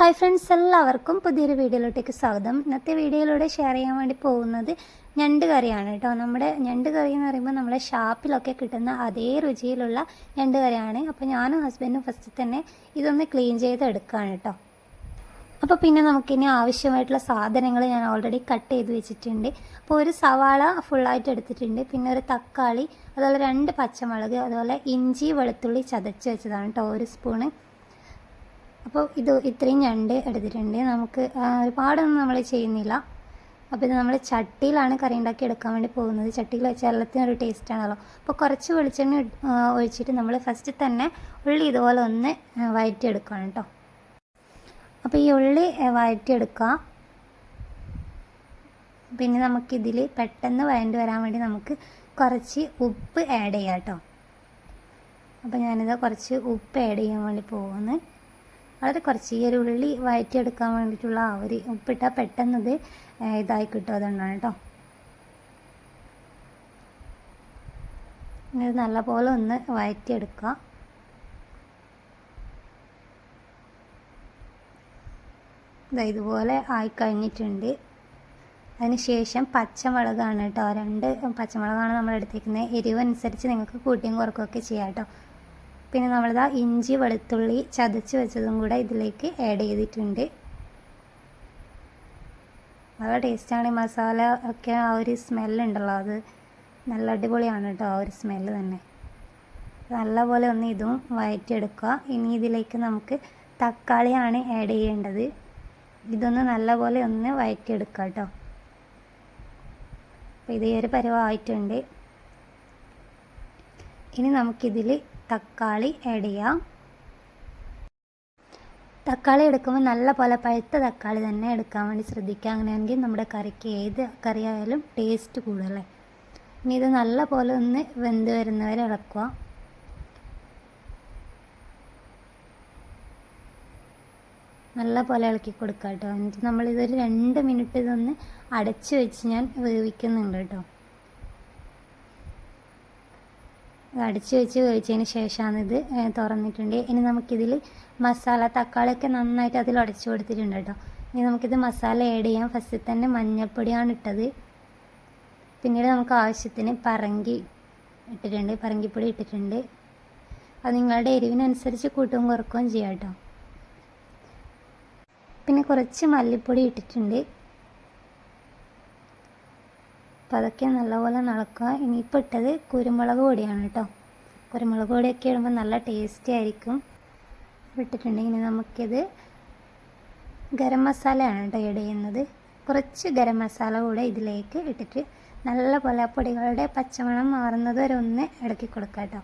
Hi friends എല്ലാവർക്കും പുതിയൊരു വീഡിയോയിലോട്ടേക്ക് സ്വാഗതം. ഇന്നത്തെ വീഡിയോയിലൂടെ ഷെയർ ചെയ്യാൻ വേണ്ടി പോകുന്നത് ഞണ്ട് കറിയാണ് കേട്ടോ. നമ്മുടെ ഞണ്ട് കറി എന്ന് പറയുമ്പോൾ നമ്മളെ ഷാപ്പിലൊക്കെ കിട്ടുന്ന അതേ രുചിയിലുള്ള ഞണ്ട് കറിയാണ്. അപ്പോൾ ഞാനും ഹസ്ബൻഡും ഫസ്റ്റ് തന്നെ ഇതൊന്ന് ക്ലീൻ ചെയ്ത് എടുക്കുകയാണ് കേട്ടോ. അപ്പോൾ പിന്നെ നമുക്കിനി ആവശ്യമായിട്ടുള്ള സാധനങ്ങൾ ഞാൻ ഓൾറെഡി കട്ട് ചെയ്ത് വെച്ചിട്ടുണ്ട്. അപ്പോൾ ഒരു സവാള ഫുള്ളായിട്ട് എടുത്തിട്ടുണ്ട്. പിന്നെ ഒരു തക്കാളി അതുപോലെ രണ്ട് പച്ചമുളക് അതുപോലെ ഇഞ്ചി വെളുത്തുള്ളി ചതച്ച് വെച്ചതാണ് കേട്ടോ ഒരു സ്പൂണ് അപ്പോൾ ഇത് ഇത്രയും ഞണ്ട് എടുത്തിട്ടുണ്ട്. നമുക്ക് ഒരുപാടൊന്നും നമ്മൾ ചെയ്യുന്നില്ല. അപ്പോൾ ഇത് നമ്മൾ ചട്ടിയിലാണ് കറി ഉണ്ടാക്കി എടുക്കാൻ വേണ്ടി പോകുന്നത്. ചട്ടിയിൽ വെച്ചാൽ ടേസ്റ്റ് ആണല്ലോ. അപ്പോൾ കുറച്ച് വെളിച്ചെണ്ണ ഒഴിച്ചിട്ട് നമ്മൾ ഫസ്റ്റ് തന്നെ ഉള്ളി ഇതുപോലെ ഒന്ന് വഴറ്റിയെടുക്കുകയാണ് കേട്ടോ. അപ്പോൾ ഈ ഉള്ളി വയറ്റിയെടുക്കുക. പിന്നെ നമുക്കിതിൽ പെട്ടെന്ന് വഴണ്ടി വരാൻ വേണ്ടി നമുക്ക് കുറച്ച് ഉപ്പ് ആഡ് ചെയ്യാം കേട്ടോ. അപ്പോൾ ഞാനിത് കുറച്ച് ഉപ്പ് ആഡ് ചെയ്യാൻ വേണ്ടി പോകുന്നു. വളരെ കുറച്ച് ഈ ഒരു ഉള്ളി വഴറ്റിയെടുക്കാൻ വേണ്ടിയിട്ടുള്ള ആ ഒരു ഉപ്പിട്ടാൽ പെട്ടെന്നത് ഇതായി കിട്ടും അതുകൊണ്ടാണ് കേട്ടോ. ഇത് നല്ലപോലെ ഒന്ന് വഴറ്റിയെടുക്കുക ഇതാ ഇതുപോലെ ആയി കഴിഞ്ഞിട്ടുണ്ട് അതിന് ശേഷം പച്ചമുളകാണ് കേട്ടോ. രണ്ട് പച്ചമുളകാണ് നമ്മൾ എടുത്തേക്കുന്നത് എരിവ് അനുസരിച്ച് നിങ്ങൾക്ക് കൂട്ടിയും കുറക്കുകയൊക്കെ ചെയ്യാം കേട്ടോ. പിന്നെ നമ്മളിതാ ഇഞ്ചി വെളുത്തുള്ളി ചതച്ച് വെച്ചതും കൂടെ ഇതിലേക്ക് ആഡ് ചെയ്തിട്ടുണ്ട്. നല്ല ടേസ്റ്റാണ് ഈ മസാല ഒക്കെ ആ ഒരു സ്മെല്ലുണ്ടല്ലോ അത്. നല്ല അടിപൊളിയാണ് കേട്ടോ ആ ഒരു സ്മെല്ല് തന്നെ. നല്ലപോലെ ഒന്ന് ഇതും വഴറ്റിയെടുക്കുക ഇനി ഇതിലേക്ക് നമുക്ക് തക്കാളിയാണ് ആഡ് ചെയ്യേണ്ടത്. ഇതൊന്ന് നല്ലപോലെ ഒന്ന് വഴറ്റിയെടുക്കുക കേട്ടോ. അപ്പോൾ ഇത് ഒരു പരുവമായിട്ടുണ്ട് ഇനി നമുക്കിതിൽ തക്കാളി ആഡ് ചെയ്യാം. തക്കാളി എടുക്കുമ്പോൾ നല്ല പോലെ പഴുത്ത തക്കാളി തന്നെ എടുക്കാൻ വേണ്ടി ശ്രദ്ധിക്കുക. അങ്ങനെയാണെങ്കിൽ നമ്മുടെ കറിക്ക് ഏത് കറിയായാലും ടേസ്റ്റ് കൂടുതലേ ഇനി ഇത് നല്ല പോലെ ഒന്ന് വെന്ത് വരുന്നവരെ ഇളക്കുക. നല്ല പോലെ ഇളക്കി കൊടുക്കുക കേട്ടോ. എന്നിട്ട് നമ്മളിതൊരു രണ്ട് മിനിറ്റ് ഇതൊന്ന് അടച്ചു വെച്ച് ഞാൻ വേവിക്കുന്നുണ്ട് കേട്ടോ ഇത് അടിച്ച് വെച്ച് വേവിച്ചതിന് ശേഷമാണ് ഇത് തുറന്നിട്ടുണ്ട്. ഇനി നമുക്കിതിൽ മസാല തക്കാളിയൊക്കെ നന്നായിട്ട് അതിൽ ഉടച്ചു കൊടുത്തിട്ടുണ്ട് കേട്ടോ. ഇനി നമുക്കിത് മസാല ആഡ് ചെയ്യാം. ഫസ്റ്റ് തന്നെ മഞ്ഞൾപ്പൊടിയാണ് ഇട്ടത്. പിന്നീട് നമുക്ക് ആവശ്യത്തിന് പറങ്കി ഇട്ടിട്ടുണ്ട്. പറങ്കിപ്പൊടി ഇട്ടിട്ടുണ്ട്. അത് നിങ്ങളുടെ എരിവിനനുസരിച്ച് കൂട്ടും കുറക്കുകയും ചെയ്യാം കേട്ടോ. പിന്നെ കുറച്ച് മല്ലിപ്പൊടി ഇട്ടിട്ടുണ്ട്. അപ്പോൾ അതൊക്കെ നല്ലപോലെ നടക്കുക. ഇനിയിപ്പോൾ ഇട്ടത് കുരുമുളക് പൊടിയാണ് കേട്ടോ കുരുമുളക് പൊടിയൊക്കെ ഇടുമ്പോൾ നല്ല ടേസ്റ്റി ആയിരിക്കും. ഇട്ടിട്ടുണ്ടെങ്കിൽ നമുക്കിത് ഗരം മസാലയാണ് കേട്ടോ ആഡ് ചെയ്യുന്നത്. കുറച്ച് ഗരം മസാല കൂടെ ഇതിലേക്ക് ഇട്ടിട്ട് നല്ല പോലെ പൊടികളുടെ പച്ചമണം മാറുന്നത് വരെ ഒന്ന് ഇളക്കി കൊടുക്കുക കേട്ടോ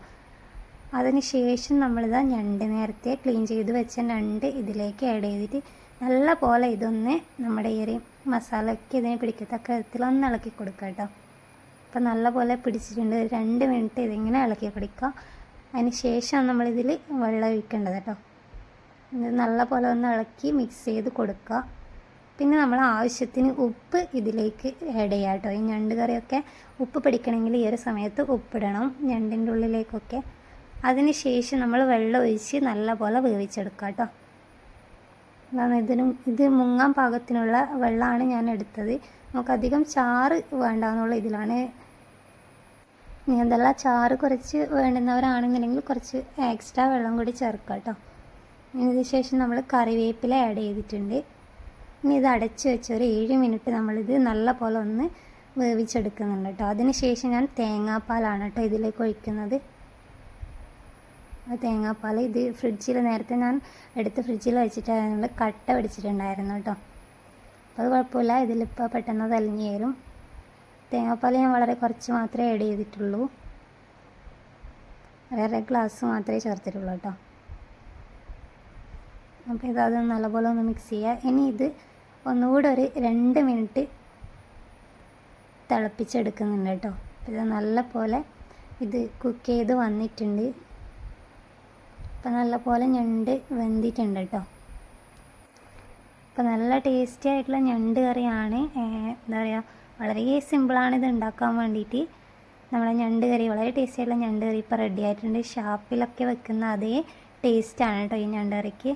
അതിന് ശേഷം നമ്മളിതാ ഞണ്ട് നേരത്തെ ക്ലീൻ ചെയ്ത് വെച്ച ഞണ്ട് ഇതിലേക്ക് ആഡ് ചെയ്തിട്ട് നല്ല പോലെ ഇതൊന്ന് നമ്മുടെ ഈ ഒരു മസാലയ്ക്ക് ഇതിന് പിടിക്കത്തക്ക വിധത്തിൽ ഒന്ന് ഇളക്കി കൊടുക്കുക കേട്ടോ. അപ്പോൾ നല്ല പോലെ പിടിച്ചിട്ടുണ്ട്. ഒരു രണ്ട് മിനിറ്റ് ഇതിങ്ങനെ ഇളക്കി കൊടുക്കുക അതിന് ശേഷം നമ്മളിതിൽ വെള്ളം ഒഴിക്കേണ്ടത് കേട്ടോ. ഇത് നല്ല പോലെ ഒന്ന് ഇളക്കി മിക്സ് ചെയ്ത് കൊടുക്കുക. പിന്നെ നമ്മൾ ആവശ്യത്തിന് ഉപ്പ് ഇതിലേക്ക് ആഡ് ചെയ്യുക കേട്ടോ. ഈ ഞണ്ട് കറിയൊക്കെ ഉപ്പ് പിടിക്കണമെങ്കിൽ ഈ ഒരു സമയത്ത് ഉപ്പിടണം ഞണ്ടിന്റെ ഉള്ളിലേക്കൊക്കെ. അതിന് ശേഷം നമ്മൾ വെള്ളം ഒഴിച്ച് നല്ല പോലെ വേവിച്ചെടുക്കുക കേട്ടോ. അതാണ് ഇതിനും ഇത് മുങ്ങാൻ പാകത്തിനുള്ള വെള്ളമാണ് ഞാൻ എടുത്തത്. നമുക്കധികം ചാറ് വേണ്ടാന്നുള്ള ഇതിലാണ്. ഇനി എന്തെല്ലാം ചാറ് കുറച്ച് വേണ്ടുന്നവരാണെന്നുണ്ടെങ്കിൽ കുറച്ച് എക്സ്ട്രാ വെള്ളം കൂടി ചേർക്കുക കേട്ടോ ഇതിനുശേഷം നമ്മൾ കറിവേപ്പില ആഡ് ചെയ്തിട്ടുണ്ട്. ഇനി ഇത് അടച്ച് വെച്ച് ഒരു ഏഴ് മിനിറ്റ് നമ്മളിത് നല്ല പോലെ ഒന്ന് വേവിച്ചെടുക്കുന്നുണ്ട് കേട്ടോ അതിന് ശേഷം ഞാൻ തേങ്ങാപ്പാലാണ് കേട്ടോ ഇതിലേക്ക് ഒഴിക്കുന്നത്. തേങ്ങാപ്പാൽ ഇത് ഫ്രിഡ്ജിൽ നേരത്തെ ഞാൻ എടുത്ത് ഫ്രിഡ്ജിൽ വെച്ചിട്ടായിരുന്നു. കട്ട പിടിച്ചിട്ടുണ്ടായിരുന്നു കേട്ടോ. അപ്പോൾ അത് കുഴപ്പമില്ല. ഇതിലിപ്പോൾ പെട്ടെന്ന് അത് തരും തേങ്ങാപ്പാൽ ഞാൻ വളരെ കുറച്ച് മാത്രമേ ആഡ് ചെയ്തിട്ടുള്ളൂ. വേറെ ഗ്ലാസ് മാത്രമേ ചേർത്തിട്ടുള്ളൂ കേട്ടോ. അപ്പോൾ ഇത് അത് നല്ലപോലെ ഒന്ന് മിക്സ് ചെയ്യുക ഇനി ഇത് ഒന്നുകൂടെ ഒരു രണ്ട് മിനിറ്റ് തിളപ്പിച്ചെടുക്കുന്നുണ്ട് കേട്ടോ. ഇത് നല്ലപോലെ ഇത് കുക്ക് ചെയ്ത് വന്നിട്ടുണ്ട്. അപ്പം നല്ല പോലെ ഞണ്ട് വെന്തിട്ടുണ്ട് കേട്ടോ. അപ്പോൾ നല്ല ടേസ്റ്റി ആയിട്ടുള്ള ഞണ്ട് കറിയാണ്. എന്താ പറയുക വളരെ സിമ്പിളാണ് ഇത് ഉണ്ടാക്കാൻ വേണ്ടിയിട്ട്. നമ്മളെ ഞണ്ട് കറി വളരെ ടേസ്റ്റി ആയിട്ടുള്ള ഞണ്ട് കറി ഇപ്പോൾ റെഡി ആയിട്ടുണ്ട്. ഷാപ്പിലൊക്കെ വെക്കുന്ന അതേ ടേസ്റ്റാണ് കേട്ടോ ഈ ഞണ്ട് കറിക്ക്.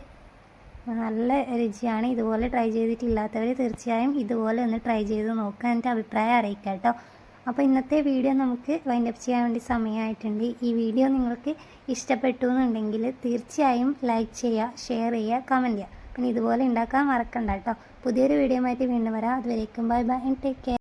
നല്ല രുചിയാണ്. ഇതുപോലെ ട്രൈ ചെയ്തിട്ടില്ലാത്തവർ തീർച്ചയായും ഇതുപോലെ ഒന്ന് ട്രൈ ചെയ്ത് നോക്കുക എന്നിട്ട് അഭിപ്രായം അറിയിക്കാം കേട്ടോ. അപ്പോൾ ഇന്നത്തെ വീഡിയോ നമുക്ക് വൈൻഡപ്പ് ചെയ്യാൻ വേണ്ടി സമയമായിട്ടുണ്ട്. ഈ വീഡിയോ നിങ്ങൾക്ക് ഇഷ്ടപ്പെട്ടു എന്നുണ്ടെങ്കിൽ തീർച്ചയായും ലൈക്ക് ചെയ്യുക ഷെയർ ചെയ്യുക കമന്റ് ചെയ്യുക. പിന്നെ ഇതുപോലെ ഉണ്ടാക്കാൻ മറക്കണ്ട കേട്ടോ. പുതിയൊരു വീഡിയോ ആയിട്ട് വീണ്ടും വരാം. അതുവരേക്കും bye bye and take care